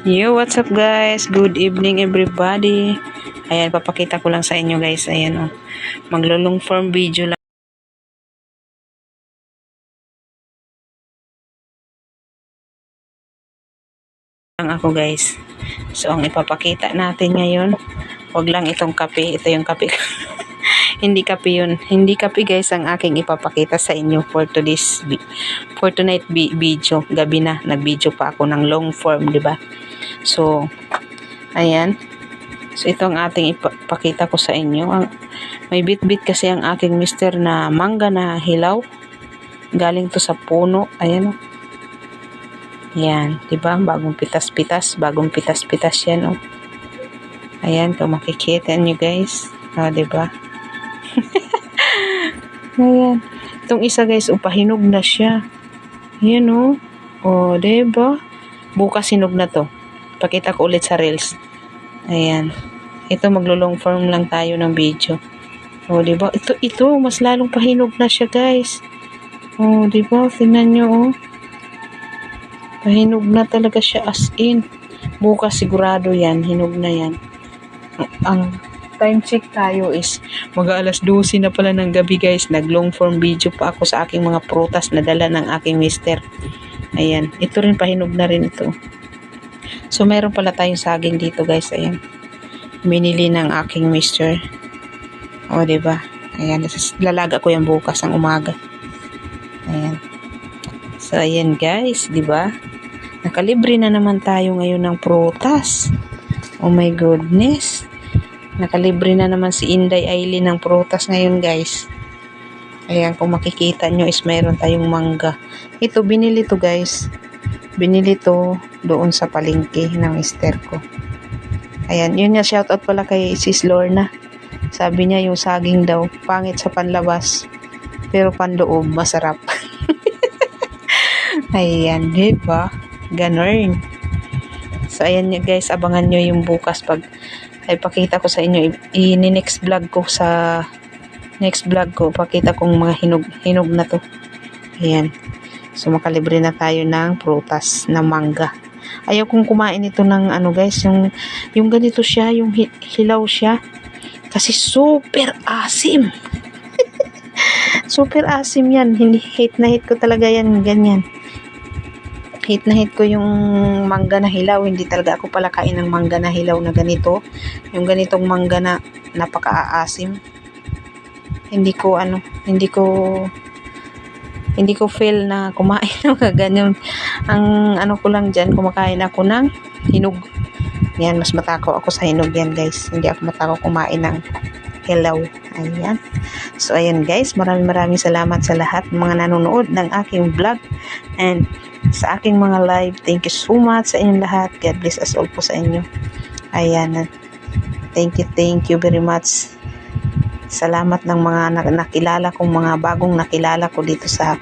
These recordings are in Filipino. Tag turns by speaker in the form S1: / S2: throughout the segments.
S1: Yo, what's up guys? Good evening everybody. Ayan, papakita ko lang sa inyo guys. Ayan oh. Maglulong form video lang. lang ako guys. So, ang ipapakita natin ngayon, wag lang itong kape. Ito yung kape. Hindi kape yun. Hindi kape guys ang aking ipapakita sa inyo for today's for tonight vi- video. Gabi na, nag-video pa ako ng long form, di ba? So, ayan. So, ito ang ating ipakita ko sa inyo. Ang, may bit-bit kasi ang aking mister na mangga na hilaw. Galing to sa puno. Ayan o. Yan, 'di ba? Bagong pitas-pitas, bagong pitas-pitas 'yan, oh. Ayan, kung makikita niyo, guys. Ah, 'di ba? Ayan. Itong isa, guys, upahinog na siya. Ayan, oh. Oh, 'di ba? Bukas hinog na 'to. Pakita ko ulit sa reels. Ayan. Ito maglo-long form lang tayo ng video. Oh, 'di ba? Ito ito mas lalong pahinog na siya, guys. Oh, 'di ba? Tingnan niyo, oh. Pahinog na talaga siya as in. Bukas sigurado yan. Hinog na yan. Ang, ang time check tayo is mag alas 12 na pala ng gabi guys. Nag long form video pa ako sa aking mga prutas na dala ng aking mister. Ayan. Ito rin pahinog na rin ito. So meron pala tayong saging dito guys. Ayan. Minili ng aking mister. O, ba diba? Ayan. Lalaga ko yan bukas ang umaga. Ayan. So, ayan guys, ba? Nakalibre na naman tayo ngayon ng prutas. Oh my goodness. Nakalibre na naman si Inday Aileen ng prutas ngayon guys. Ayan, kung makikita nyo is mayroon tayong mangga. Ito, binili to guys. Binili to doon sa palengke ng mister ko. Ayan, yun nga shoutout pala kay Sis Lorna. Sabi niya yung saging daw, pangit sa panlabas. Pero panloob, masarap. Ayan, di ba? Ganon. So, ayan nyo guys, abangan nyo yung bukas pag ay pakita ko sa inyo. I-next vlog ko sa next vlog ko. Pakita kong mga hinog, hinog na to. Ayan. So, makalibre na tayo ng prutas na mangga. Ayaw kong kumain ito ng ano guys, yung, yung ganito siya, yung hi- hilaw siya. Kasi super asim. super asim yan. Hindi hate na hate ko talaga yan. Ganyan hit na hit ko yung mangga na hilaw. Hindi talaga ako pala kain ng mangga na hilaw na ganito. Yung ganitong mangga na napaka-aasim. Hindi ko ano, hindi ko hindi ko feel na kumain ng ganyan. Ang ano ko lang dyan, kumakain ako ng hinog. Yan, mas matakaw ako sa hinog yan guys. Hindi ako matakaw kumain ng hilaw. Ayan. So, ayan guys. Maraming maraming salamat sa lahat mga nanonood ng aking vlog. And sa aking mga live. Thank you so much sa inyong lahat. God bless us all po sa inyo. Ayan. Thank you, thank you very much. Salamat ng mga nakilala kong mga bagong nakilala ko dito sa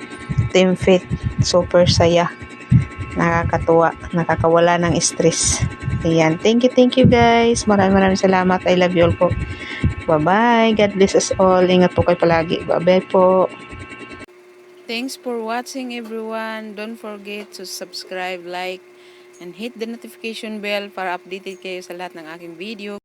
S1: Team Fit. Super saya. Nakakatuwa. Nakakawala ng stress. Ayan. Thank you, thank you guys. Maraming maraming salamat. I love you all po. Bye-bye. God bless us all. Ingat po kayo palagi. Bye-bye po. Thanks for watching everyone. Don't forget to subscribe, like, and hit the notification bell para updated kayo sa lahat ng aking video.